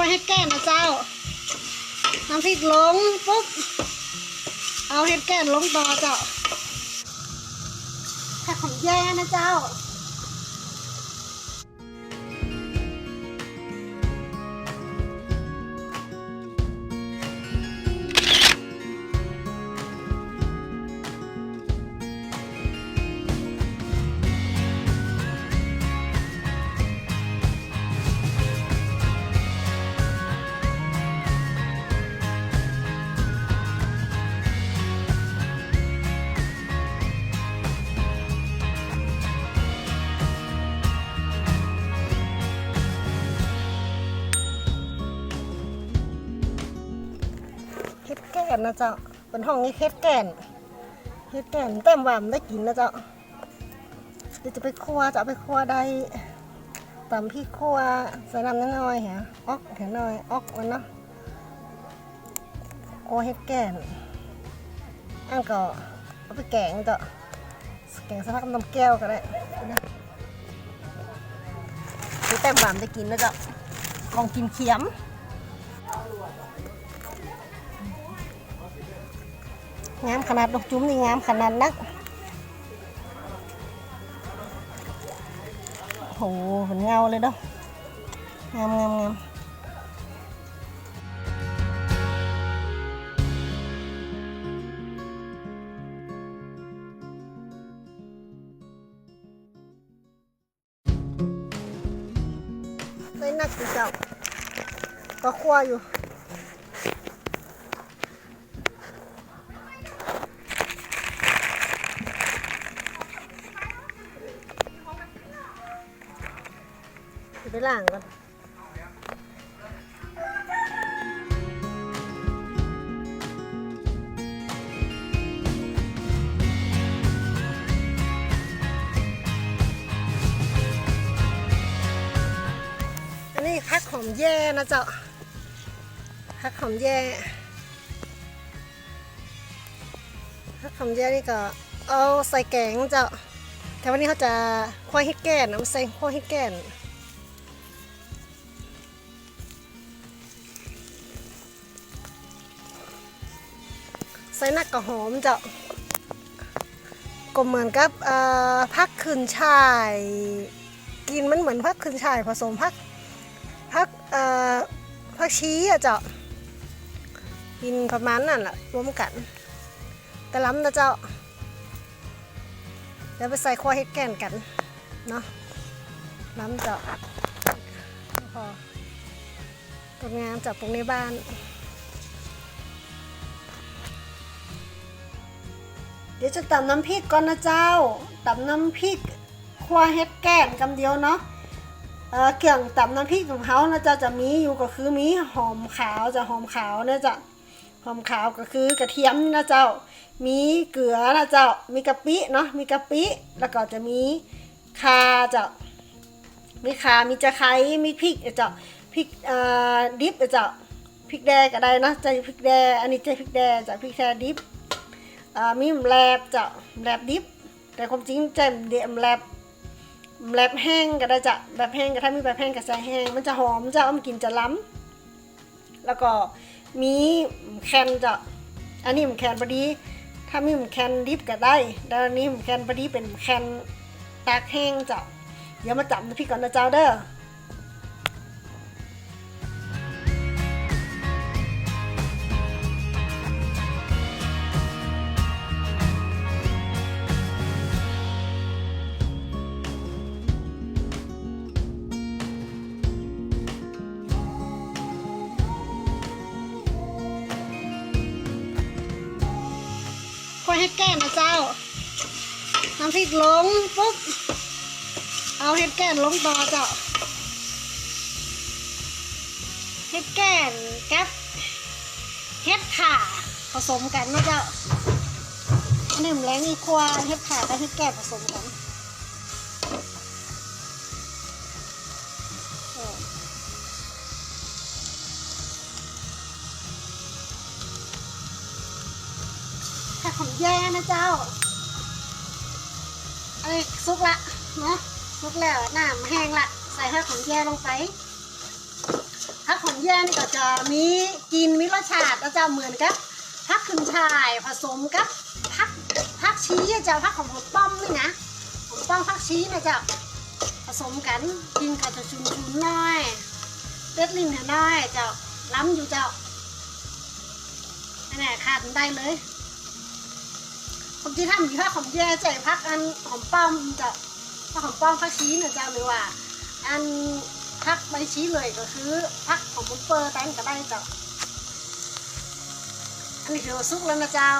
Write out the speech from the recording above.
ค่อยให้แก้นะเจ้า น้ำพริกลงปุ๊บ เอาเห็ดแก้นลงต่อเจ้าผักของแย่นะเจ้า ก่นนะเจ้าเป็นห้องนี้เฮ็ดแก่นเฮ็ดแก่นเต็มว่ามได้กินนะเจ้าเดี๋ยวจะไปครัวจะไปครัวได้ตำพี่ครัวใส่น้ำน้อยๆฮะออกแค่น้อยออกมันเนาะครัวเฮ็ดแก่นอันก็เอาไปแกงเจ้าแกงสลักน้ำแก้วก็ได้นะนี่เต็มว่ามได้กินนะเจ้าของกินเขียม งามขนาดดอกจุ้มนี่งามขนาดนักโหเหมือนเงาเลยเนาะงามงามงามได้นักสิเจ้าก็คั่วอยู่ ไปล้างก่อนอันนี้พักหอมแย่นะเจ้าพักหอมแย่พักหอมแย่นี่ก็เอาใส่แกงเจ้าแต่วันนี้เขาจะควายให้แก่นเอาใส่ควายให้แก่น ใส่นักกระหอมเจ้าก็เหมือนกับพักขึ้นชาย กินมันเหมือนพักขึ้นชายผสมพักพักพักชี้อะเจ้ากินประมาณนั่นแหละรวมกัน แต่ล้ำนะเจ้าเดี๋ยวไปใส่ขั้วเฮ็ดแกนกันเนาะล้ำเจ้าพอต้นงามจากปลูกในบ้าน เดี๋ยวจะตำน้ำพริกก่อนนะเจ้าตำน้ำพริกคั่วเฮ็ดแกงกำเดียวเนาะเออเครื่องตำน้ำพริกของเขานะเจ้าจะมีอยู่ก็คือมีหอมขาวจะหอมขาวนะจ๊ะหอมขาวก็คือกระเทียมนะเจ้า มีเกลือนะเจ้า มีกะปิเนาะมีกะปิแล้วก็จะมีคาเจ้ามีขามีจะไคร้มีพริกนะเจ้าพริกเอ่อดิบนะเจ้าพริกแดงก็ได้นะใจพริกแดงอันนี้ใจพริกแดงจะพริกแดงดิบ มีแมลบจะแมลบดิบ แต่ความจริงจะเดียมแมลบแมลบแห้งก็ได้จะแบบแห้งก็ถ้ามีแบบแห้งก็ใส่แห้งมันจะหอมจะเอามากินจะล้ำแล้วก็มีแคนจะอันนี้มันแคนพอดีถ้ามีมแคนดิบก็ได้แล้วอันนี้มแคนพอดีเป็นแคนตากแห้งจะเดี๋ยวมาจับพี่ก่อนนะเจ้าเด้อ ให้แก้นะเจ้า น้ำพริกลงปุ๊บ เอาเห็ดแก่นลงต่อเจ้า เห็ดแก่นกับเห็ดข่าผสมกันนะเจ้าอันนี้มแรงอีควาเห็ดข่ากับเห็ดแก่นผสมกัน นะเจ้าอันนี้ซุกละเนาะซุกแล้วน้ำแห้งละใส่ผักของแย่ลงไปผักของแย่นี่ก็จะมีกินมีรสชาตินะเจ้าเหมือนกับผักขึ้นช่ายผสมกับผักผักชีอะเจ้าผักของผมป้อมนี่นะผมป้อมผักชีนะเจ้าผสมกันกินกับจะชุนชุนๆหน้อยเล็ดลิ้นหน่อยเจ้าล้ำอยู่เจ้าอันไหนขาดมันได้เลย ผมที่ทำมีผ้าของแย่ใจพักอันหอมป้อมจะผ้าหอมป้อมพักชี้เนี่ยจ้าหรือว่า อันพักใบชี้เลยก็คือพักของมุนเปอร์แตงก็ได้จ้ะอันนี้คือซุกแล้วนะเจ้า